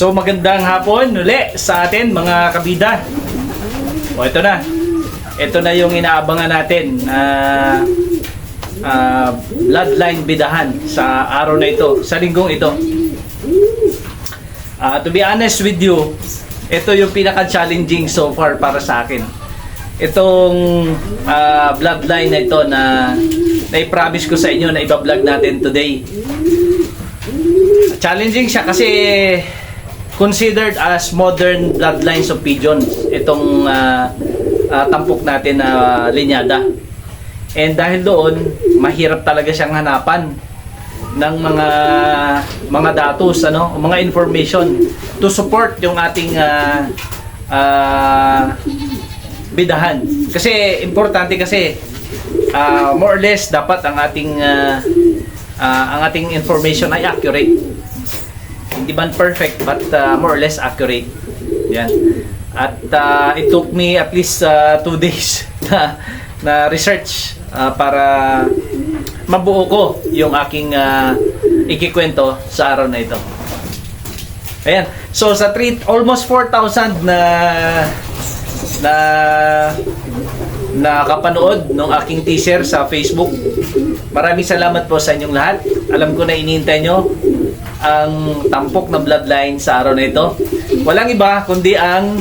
So magandang hapon uli sa atin mga kabida. O ito na. Ito na yung inaabangan natin na ah, bloodline bidahan sa araw na ito, sa linggong ito. Ah, to be honest with you, ito yung pinaka-challenging so far para sa akin. Itong ah, bloodline na ito na na-promise ko sa inyo na iba-vlog natin today. Challenging siya kasi considered as modern bloodlines of pigeons itong ah, ah, tampok natin na linyada. And dahil doon, mahirap talaga siyang hanapan ng mga mga datos ano, mga information to support yung ating ah, ah, bidahan. Kasi importante kasi ah, more or less dapat ang ating ah, ah, ang ating information ay accurate. Hindi man perfect but ah, more or less accurate. Yan. At ah, it took me at least ah, two days na, na research ah, para mabuo ko yung aking ah, ikikwento sa araw na ito. Ayan. So sa three, almost 4,000 na na nakapanood ng aking teaser sa Facebook. Maraming salamat po sa inyong lahat. Alam ko na inintay nyo ang tampok na bloodline sa araw na ito. Walang iba kundi ang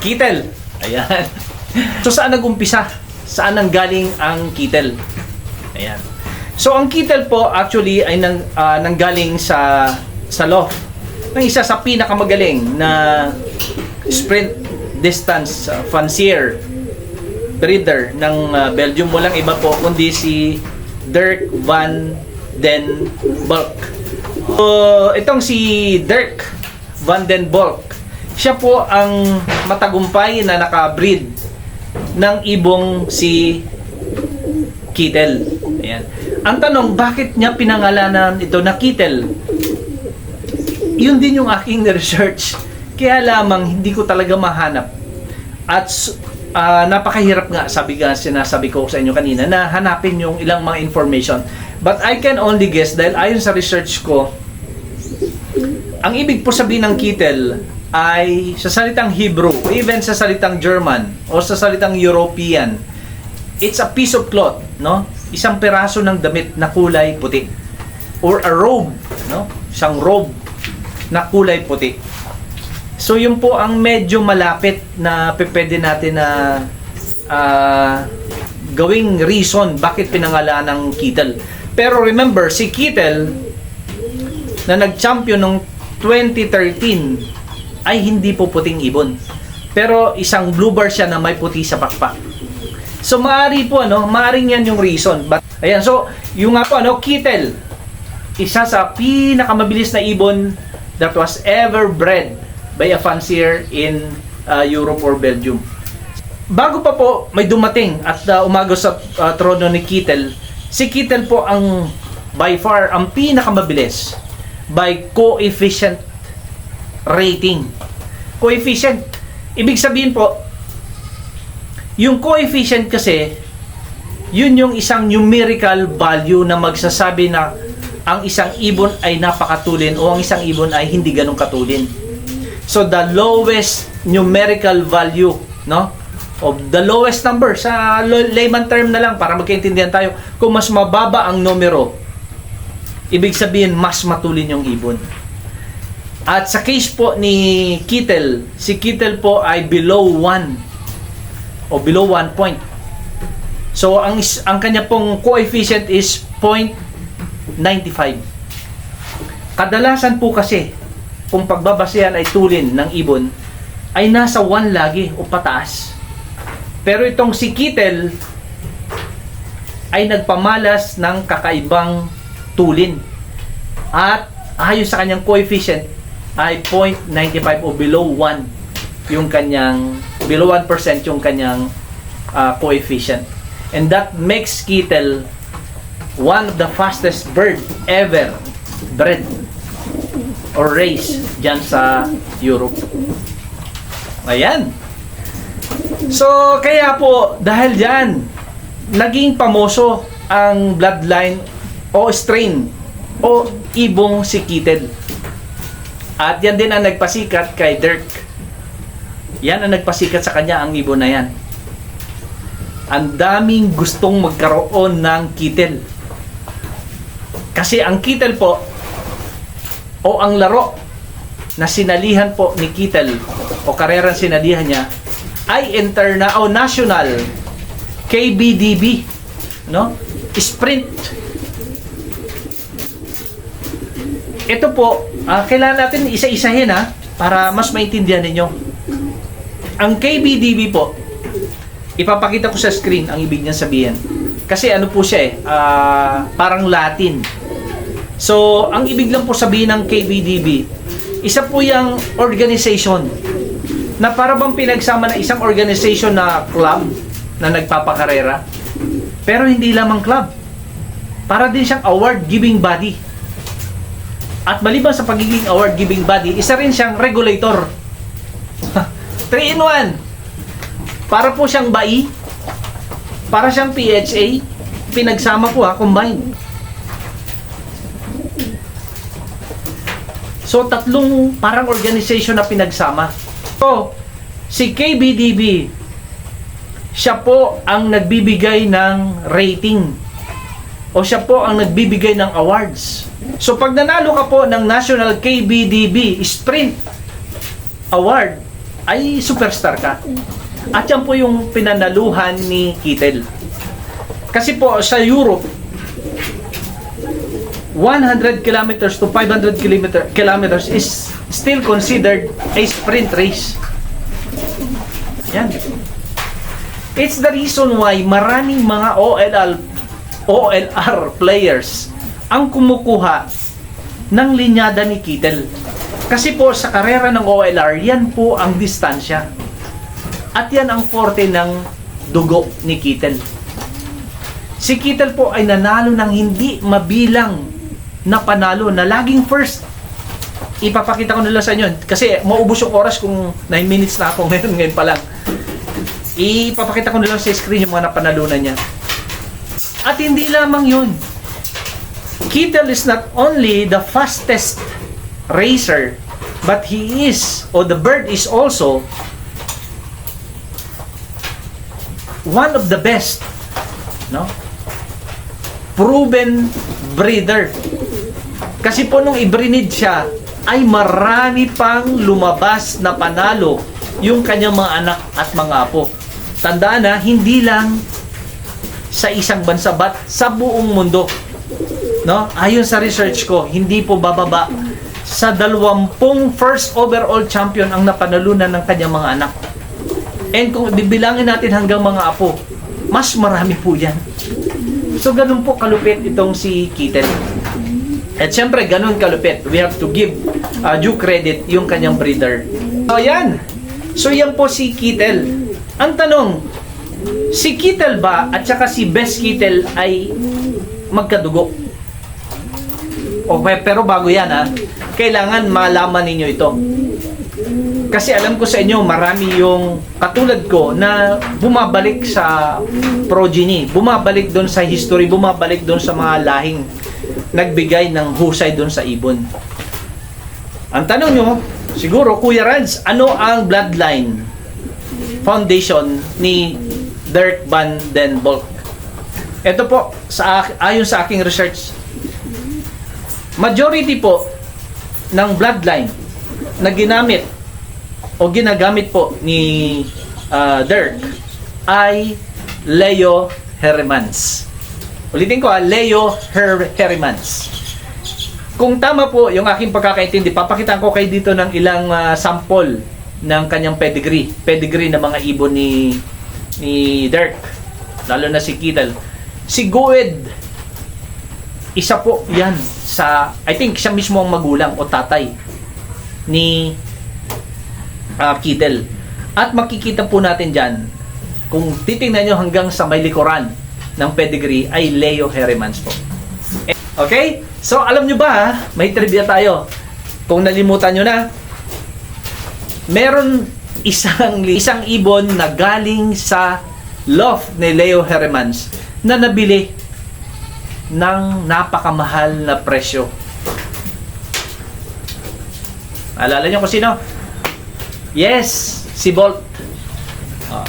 Kitel. Ayan. So saan nag-umpisa? Saan nanggaling ang Kitel? Ayan. So ang Kitel po actually ay nang, ah, nanggaling sa sa loft ng isa sa pinakamagaling na sprint distance uh, fancier breeder ng uh, Belgium. Walang iba po kundi si Dirk van den Bulk. So, itong si Dirk van den Bulk, siya po ang matagumpay na nakabreed ng ibong si Kittel. Ayan. Ang tanong, bakit niya pinangalanan ito na Kittel? Yun din yung aking research. Kaya lamang hindi ko talaga mahanap. At ah, napakahirap nga, sabi nga sinasabi ko sa inyo kanina, na hanapin yung ilang mga information. But I can only guess dahil ayon sa research ko, ang ibig po sabihin ng Kittel ay sa salitang Hebrew, even sa salitang German o sa salitang European, it's a piece of cloth, no? Isang peraso ng damit na kulay puti. Or a robe, no? Isang robe na kulay puti. So yun po ang medyo malapit na pwede natin na ah, gawing reason bakit pinangalan ng Kittel. Pero remember, si Kittel na nag-champion noong 2013 ay hindi po puting ibon. Pero isang blue bar siya na may puti sa pakpak. So maari po ano, maaring yan yung reason. But ayan, so yung nga po ano, Kittel, isa sa pinakamabilis na ibon that was ever bred by a fancier in uh, Europe or Belgium. Bago pa po may dumating at uh, umagos sa uh, trono ni Kittel, si Kittel po ang by far ang pinakamabilis by coefficient rating. Coefficient. Ibig sabihin po, yung coefficient kasi, yun yung isang numerical value na magsasabi na ang isang ibon ay napakatulin o ang isang ibon ay hindi ganun katulin. So the lowest numerical value, no? Of the lowest number sa layman term na lang para magkaintindihan tayo. Kung mas mababa ang numero, ibig sabihin mas matulin yung ibon. At sa case po ni Kittel, si Kittel po ay below 1 o below 1 point. So ang ang kanya pong coefficient is 0.95. Kadalasan po kasi kung pagbabasehan ay tulin ng ibon ay nasa 1 lagi o pataas. Pero itong si Kittel ay nagpamalas ng kakaibang tulin. At ayon sa kanyang coefficient ay 0.95 o below 1 yung kanyang below 1% yung kanyang ah, coefficient. And that makes Kittel one of the fastest bird ever bred or raised dyan sa Europe. Ayan. So, kaya po, dahil dyan, naging pamoso ang bloodline o strain o ibong si Kittel. At yan din ang nagpasikat kay Dirk. Yan ang nagpasikat sa kanya ang ibon na yan. Ang daming gustong magkaroon ng kitel. Kasi ang kitel po o ang laro na sinalihan po ni Kittel o karerang sinalihan niya ay interna o national KBDB no? Sprint. Ito po ah, kailangan natin isa-isahin ha para mas maintindihan ninyo. Ang KBDB po ipapakita ko sa screen ang ibig niya sabihin. Kasi ano po siya eh ah, parang Latin. So, ang ibig lang po sabihin ng KBDB, isa po yung organization na para bang pinagsama na isang organization na club na nagpapakarera. Pero hindi lamang club. Para din siyang award-giving body. At maliban sa pagiging award-giving body, isa rin siyang regulator. 3 in 1. Para po siyang BAI, para siyang PHA, pinagsama po ha, combined. So, tatlong parang organization na pinagsama. So, si KBDB, siya po ang nagbibigay ng rating. O siya po ang nagbibigay ng awards. So, pag nanalo ka po ng National KBDB Sprint Award, ay superstar ka. At yan po yung pinanaluhan ni Kittel. Kasi po sa Europe, 100 kilometers to 500 kilometer, kilometers is still considered a sprint race. Yan. It's the reason why maraming mga OLL, OLR players ang kumukuha ng linyada ni Kittel. Kasi po sa karera ng OLR, yan po ang distansya. At yan ang forte ng dugo ni Kittel. Si Kittel po ay nanalo ng hindi mabilang na panalo na laging first. Ipapakita ko nila sa inyo kasi maubos yung oras kung 9 minutes na ako ngayon, ngayon pa lang. Ipapakita ko nila sa screen yung mga napanalunan niya. At hindi lamang yun. Kittel is not only the fastest racer, but he is, or the bird is also one of the best, no? Proven breeder. Kasi po nung i-breed siya, ay marami pang lumabas na panalo yung kanyang mga anak at mga apo. Tandaan na, hindi lang sa isang bansa, but sa buong mundo. No? Ayon sa research ko, hindi po bababa sa dalawampung first overall champion ang napanalunan ng kanyang mga anak. And kung bibilangin natin hanggang mga apo, mas marami po yan. So, ganun po kalupit itong si Kitten. At syempre, ganun kalupit. We have to give uh, due credit yung kanyang breeder. So, yan. So, yan po si Kittel. Ang tanong, si Kittel ba at saka si Best Kittel ay magkadugo? Okay, pero bago yan ha, kailangan malaman ninyo ito. Kasi alam ko sa inyo, marami yung katulad ko na bumabalik sa progeny, bumabalik doon sa history, bumabalik doon sa mga lahing nagbigay ng husay doon sa ibon. Ang tanong nyo, siguro, Kuya Rads, ano ang bloodline foundation ni Dirk Van Den Bolk? Ito po, sa, ayon sa aking research, majority po ng bloodline na ginamit o ginagamit po ni uh, Dirk ay Leo Hermans. Ulitin ko ha, Leo Her Hermans. Kung tama po yung aking pagkakaintindi, papakitaan ko kayo dito ng ilang uh, sample ng kanyang pedigree. Pedigree ng mga ibon ni ni Dirk. Lalo na si Kittle. Si Goed, isa po yan sa, I think siya mismo ang magulang o tatay ni uh, Kittle. At makikita po natin dyan, kung titingnan nyo hanggang sa may likuran, ng pedigree ay Leo Heremans po. Okay? So, alam nyo ba, may trivia tayo. Kung nalimutan nyo na, meron isang isang ibon na galing sa loft ni Leo Heremans na nabili ng napakamahal na presyo. Alala niyo kung sino? Yes, si Bolt. Oh.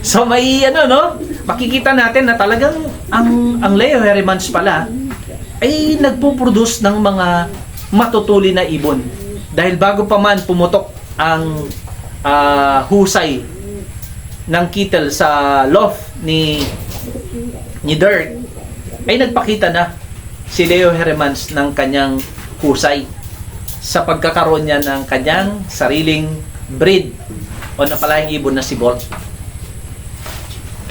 So may ano no, makikita natin na talagang ang ang Leo Hermans pala ay nagpo-produce ng mga matutuli na ibon. Dahil bago pa man pumutok ang ah, husay ng Kittel sa loft ni ni Dirk ay nagpakita na si Leo Hermans ng kanyang husay sa pagkakaroon niya ng kanyang sariling breed o napalayang ibon na si Bolt.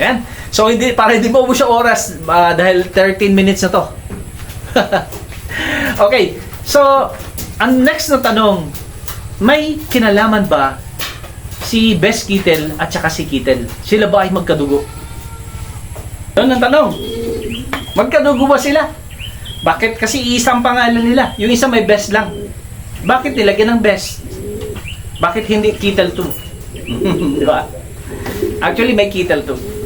Ayan. So, hindi, para hindi mo siya oras ah, dahil 13 minutes na to. okay. So, ang next na tanong, may kinalaman ba si Bess Kittel at saka si Kittel? Sila ba ay magkadugo? Yun ang tanong. Magkadugo ba sila? Bakit? Kasi isang pangalan nila. Yung isa may best lang. Bakit nilagyan ng best? Bakit hindi Kittel 2? Di ba? Actually, may Kittel 2.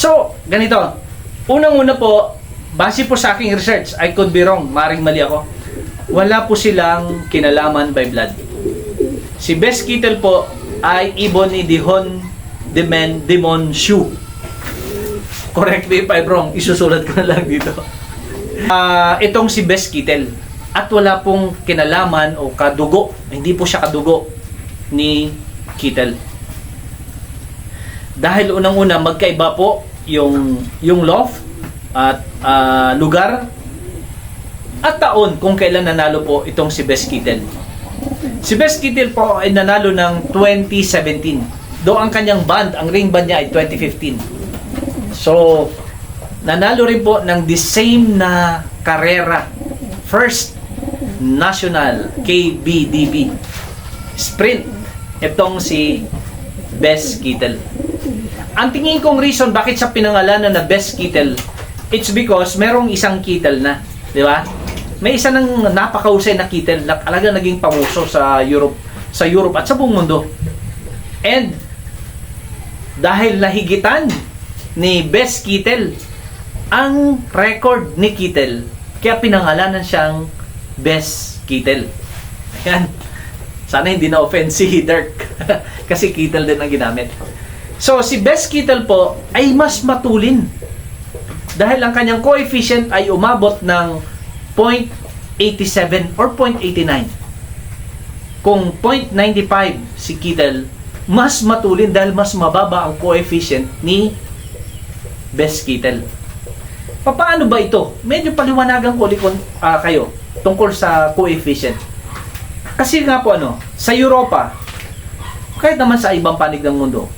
So, ganito. Unang-una po, base po sa aking research, I could be wrong, maring mali ako. Wala po silang kinalaman by blood. Si Best Kittel po ay ibon ni Dihon Demen Demon Shu. Correct me if I'm wrong, isusulat ko na lang dito. Ah, itong si Best Kittel at wala pong kinalaman o kadugo, hindi po siya kadugo ni Kittel. Dahil unang-una magkaiba po yung yung loft at ah, lugar at taon kung kailan nanalo po itong si Best Kittel. Si Best Kittel po ay nanalo ng 2017. Do ang kanyang band, ang ring band niya ay 2015. So, nanalo rin po ng the same na karera. First National KBDB Sprint. Itong si Best Kittel. Ang tingin kong reason bakit siya pinangalanan na Best Kittel, it's because merong isang Kittel na. Di ba? May isa ng napakausay na Kittel na talaga naging pamuso sa Europe, sa Europe at sa buong mundo. And dahil nahigitan ni Best Kittel ang record ni Kittel, kaya pinangalanan siyang Best Kittel. Ayan. Sana hindi na offend si Dirk. Kasi Kittel din ang ginamit. So, si Best Kittel po ay mas matulin. Dahil ang kanyang coefficient ay umabot ng 0.87 or 0.89. Kung 0.95 si Kittel, mas matulin dahil mas mababa ang coefficient ni Best Kittel. Paano ba ito? Medyo paliwanagan ko ulit ah, kayo tungkol sa coefficient. Kasi nga po ano, sa Europa, kahit naman sa ibang panig ng mundo,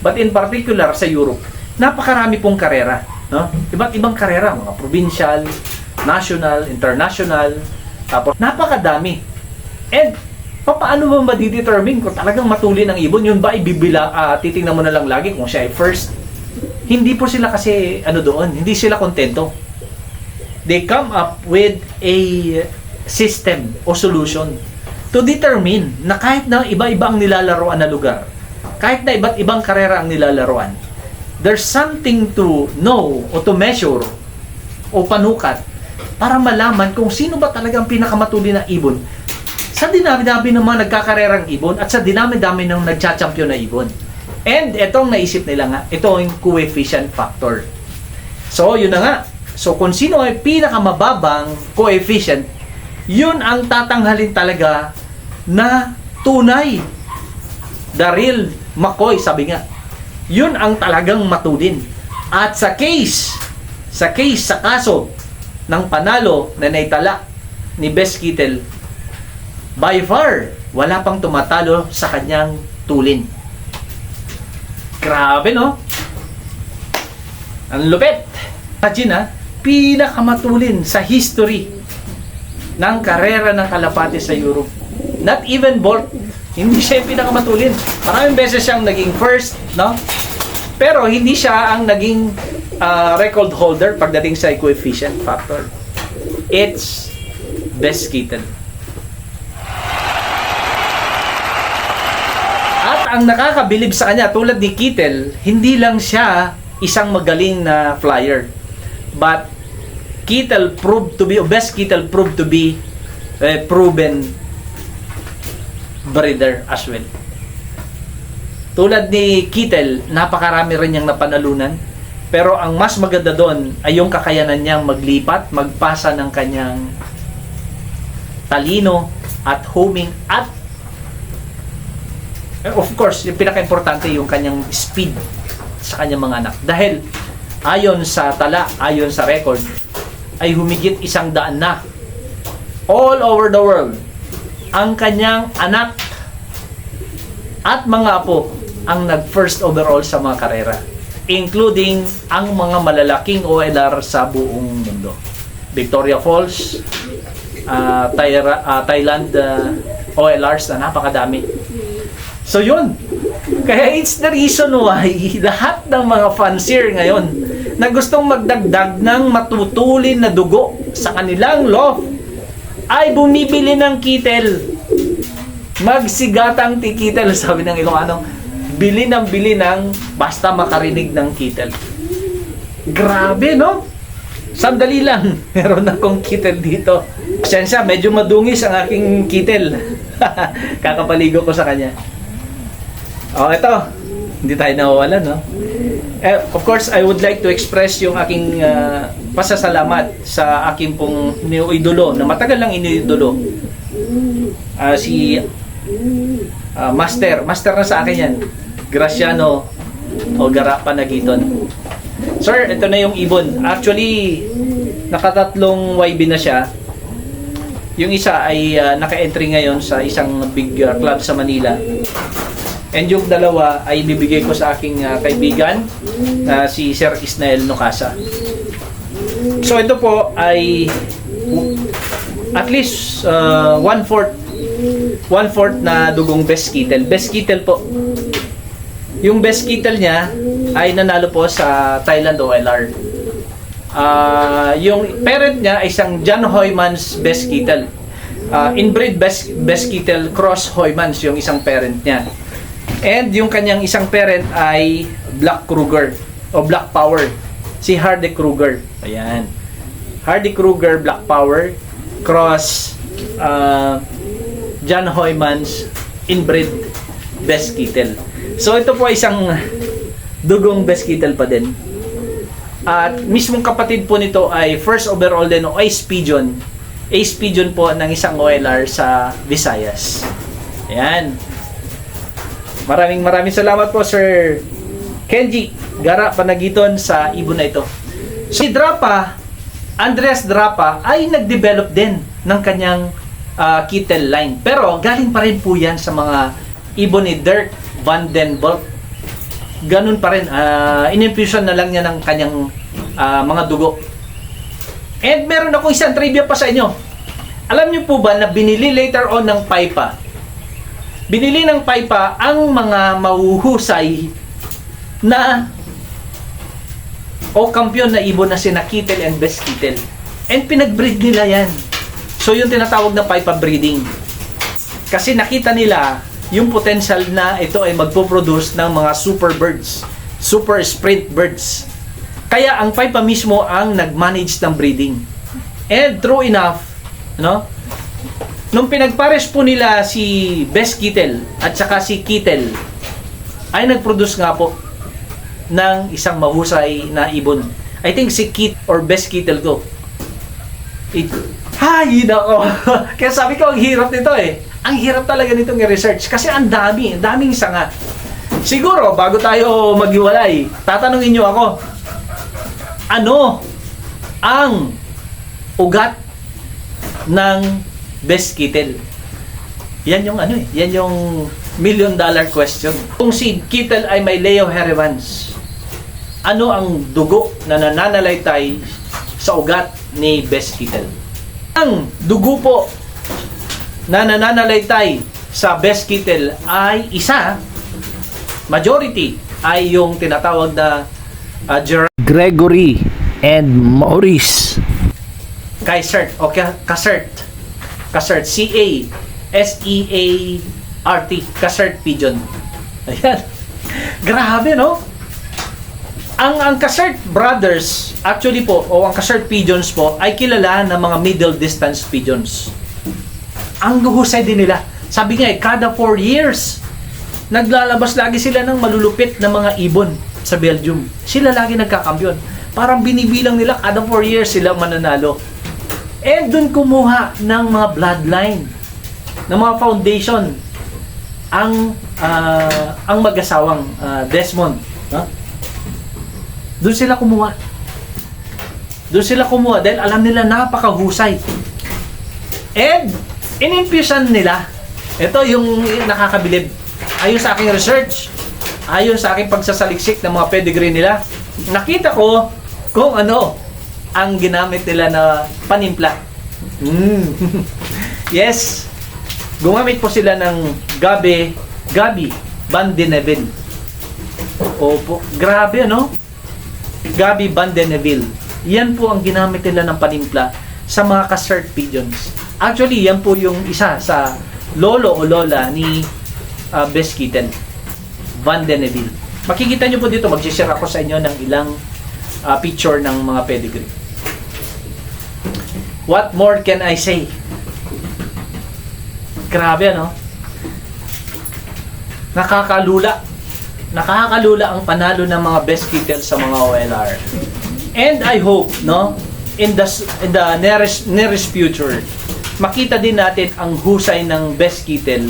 but in particular sa Europe, napakarami pong karera. No? Iba't ibang karera, mga provincial, national, international, tapos napakadami. And paano ba madidetermine kung talagang matulin ang ibon? Yun ba ibibila, ah, titingnan mo na lang lagi kung siya ay first? Hindi po sila kasi ano doon, hindi sila kontento. They come up with a system o solution to determine na kahit na iba-iba ang nilalaroan na lugar, kahit na iba't ibang karera ang nilalaroan, there's something to know o to measure o panukat para malaman kung sino ba talagang pinakamatuli na ibon sa dinami-dami ng mga nagkakarerang ibon at sa dinami-dami ng nagcha-champion na ibon. And etong naisip nila nga, ito yung coefficient factor. So, yun na nga. So, kung sino ay pinakamababang coefficient, yun ang tatanghalin talaga na tunay. The real McCoy, sabi nga. Yun ang talagang matulin. At sa case, sa case, sa kaso ng panalo na naitala ni Best Kittel, by far, wala pang tumatalo sa kanyang tulin. Grabe, no? Ang lupit. Imagine, ha? Pinakamatulin sa history ng karera ng kalapate sa Europe. Not even Bolt. Hindi siya yung pinakamatulin. Maraming beses siyang naging first, no? Pero hindi siya ang naging ah, record holder pagdating sa coefficient factor. It's best kitten. At ang nakakabilib sa kanya, tulad ni Kittel, hindi lang siya isang magaling na flyer. But Kittel proved to be, o best Kittel proved to be eh, proven breeder as well. Tulad ni Kittel, napakarami rin niyang napanalunan. Pero ang mas maganda doon ay yung kakayanan niyang maglipat, magpasa ng kanyang talino at homing at eh, of course, yung pinaka-importante yung kanyang speed sa kanyang mga anak. Dahil ayon sa tala, ayon sa record, ay humigit isang daan na all over the world ang kanyang anak at mga apo ang nag first overall sa mga karera including ang mga malalaking OLR sa buong mundo. Victoria Falls uh, Thaira- uh, Thailand uh, OLRs na napakadami. So yun. Kaya it's the reason why lahat ng mga fans here ngayon na gustong magdagdag ng matutulin na dugo sa kanilang loft ay bumibili ng kitel. Magsigatang tikitel, sabi ng Ilocano. Bili ng bili ng basta makarinig ng kitel. Grabe, no? Sandali lang, meron akong kitel dito. Pasensya, medyo madungis ang aking kitel. Kakapaligo ko sa kanya. Oh, ito. Hindi tayo nawawalan, no? Eh, of course, I would like to express yung aking ah, pasasalamat sa aking pong iniidolo na matagal lang iniidolo. Ah, si ah, Master, Master na sa akin yan. Graciano Ogara Panagiton. Sir, ito na yung ibon. Actually, nakatatlong YB na siya. Yung isa ay ah, naka-entry ngayon sa isang big ah, club sa Manila. And yung dalawa ay bibigay ko sa aking ah, kaibigan na si Sir Isnael Nocasa. So ito po ay at least uh, one-fourth one-fourth na dugong best kittel. Best kittel po. Yung best kittel niya ay nanalo po sa Thailand OLR. Ah, yung parent niya ay isang John Hoymans best kittel. Ah, inbreed best, best kittel cross Hoymans yung isang parent niya. And yung kanyang isang parent ay Black Kruger o Black Power. Si Hardy Kruger. Ayan. Hardy Kruger Black Power cross uh, John Hoymans inbred best. So ito po ay isang dugong best pa din. At mismong kapatid po nito ay first overall din o Ace Pigeon. Ace Pigeon po ng isang OLR sa Visayas. Ayan. Maraming maraming salamat po Sir Kenji Gara Panagiton sa ibon na ito. Si Drapa, Andreas Drapa ay nag-develop din ng kanyang ah, Kittel line. Pero galing pa rin po yan sa mga ibon ni Dirk Van Den Bolt. Ganun pa rin. Uh, in-infusion na lang niya ng kanyang ah, mga dugo. And meron akong isang trivia pa sa inyo. Alam niyo po ba na binili later on ng Paipa binili ng Paipa ang mga mahuhusay na o kampiyon na ibon na sina Kittel and Best Kittel. And pinagbreed nila yan. So yung tinatawag na Paipa breeding. Kasi nakita nila yung potential na ito ay magpo-produce ng mga super birds, super sprint birds. Kaya ang Paipa mismo ang nag-manage ng breeding. And true enough, no? Nung pinagpares po nila si Best Kittel at saka si Kittel, ay nag-produce nga po ng isang mahusay na ibon. I think si Kit or Best Kittel to. It, hay, nako. Kaya sabi ko, ang hirap nito eh. Ang hirap talaga nitong i-research kasi ang dami, ang daming sanga. Siguro, bago tayo maghiwalay, tatanungin nyo ako, ano ang ugat ng best kittel? Yan yung ano eh, yan yung million dollar question. Kung si Kittel ay may Leo Herevans, ano ang dugo na nananalaytay sa ugat ni Best Kittel? Ang dugo po na nananalaytay sa Best Kittel ay isa, majority, ay yung tinatawag na uh, Gerard Gregory and Maurice. Kaisert o Ka- Kasert. Kasert. C-A-S-E-A-R-T. Kasert Pigeon. Ayan. Grabe, no? Ang ang Kasert Brothers, actually po, o ang Kasert Pigeons po, ay kilala ng mga middle distance pigeons. Ang husay din nila. Sabi nga eh, kada 4 years, naglalabas lagi sila ng malulupit na mga ibon sa Belgium. Sila lagi nagkakampiyon. Parang binibilang nila kada 4 years sila mananalo. And dun kumuha ng mga bloodline, ng mga foundation, ang ah, ang mag-asawang ah, Desmond. No? Doon sila kumuha. Doon sila kumuha dahil alam nila napakahusay. And, inimpisan nila. Ito yung nakakabilib. Ayon sa aking research, ayon sa aking pagsasaliksik ng mga pedigree nila, nakita ko kung ano ang ginamit nila na panimpla. Mm. yes. Gumamit po sila ng Gabi, Gabi Van de Neville. Opo, grabe ano? Gabi Van de Neville. Yan po ang ginamit nila ng panimpla sa mga ka-cert pigeons. Actually, yan po yung isa sa lolo o lola ni uh, Bess Kitten. Van de Neville. Makikita nyo po dito, mag-share ako sa inyo ng ilang uh, picture ng mga pedigree. What more can I say? Grabe ano? Nakakalula. Nakakalula ang panalo ng mga best kittens sa mga OLR. And I hope, no, in the in the nearest nearest future, makita din natin ang husay ng best kittel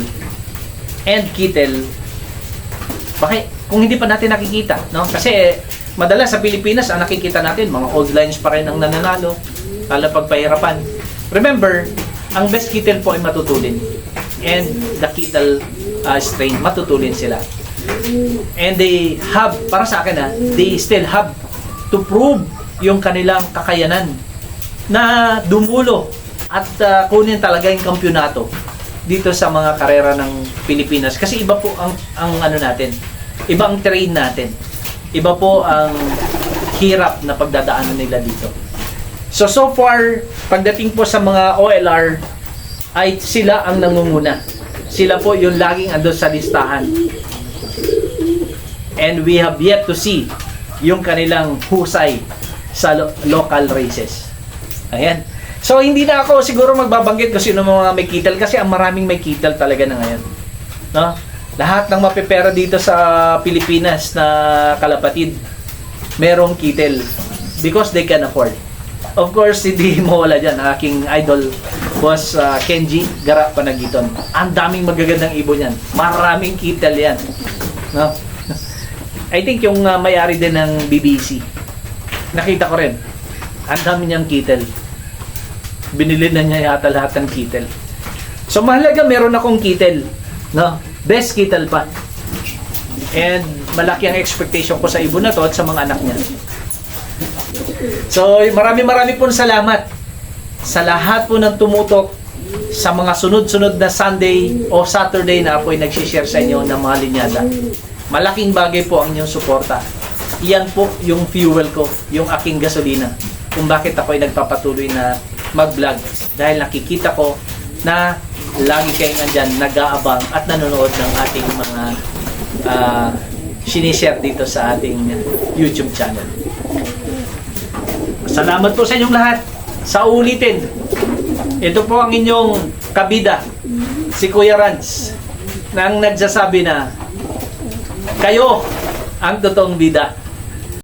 and kittel. Bakit? Kung hindi pa natin nakikita, no? Kasi madalas sa Pilipinas ang nakikita natin mga old lines pa rin ang nananalo, lalo pagpahirapan. Remember, ang best kittel po ay matutulin. And the kittel uh, strain, matutulin sila. And they have, para sa akin ha, they still have to prove yung kanilang kakayanan na dumulo at uh, kunin talaga yung kampyonato dito sa mga karera ng Pilipinas kasi iba po ang ang ano natin iba ang terrain natin iba po ang hirap na pagdadaanan nila dito so so far pagdating po sa mga OLR ay sila ang nangunguna sila po yung laging ando sa listahan and we have yet to see yung kanilang husay sa lo- local races. Ayan. So, hindi na ako siguro magbabanggit kung sino mga may kital kasi ang maraming may kital talaga na ngayon. No? Lahat ng mapipera dito sa Pilipinas na kalapatid, merong kitel because they can afford. Of course, hindi mo wala dyan. Aking idol was uh, Kenji Gara Panagiton. Ang daming magagandang ibon yan. Maraming kitel yan. No? I think yung uh, may-ari din ng BBC. Nakita ko rin. Ang dami niyang kitel. Binili na niya yata lahat ng kitel. So mahalaga meron akong kitel. No? Best kitel pa. And malaki ang expectation ko sa ibon na to at sa mga anak niya. So marami marami pong salamat sa lahat po ng tumutok sa mga sunod-sunod na Sunday o Saturday na ako ay nagsishare sa inyo ng mga linyada. Malaking bagay po ang inyong suporta. Iyan po yung fuel ko, yung aking gasolina. Kung bakit ako ay nagpapatuloy na mag-vlog. Dahil nakikita ko na lagi kayong nandyan, nag-aabang at nanonood ng ating mga uh, sinishare dito sa ating YouTube channel. Salamat po sa inyong lahat. Sa ulitin, ito po ang inyong kabida, si Kuya Rans, nang nagsasabi na kayo ang totoong bida.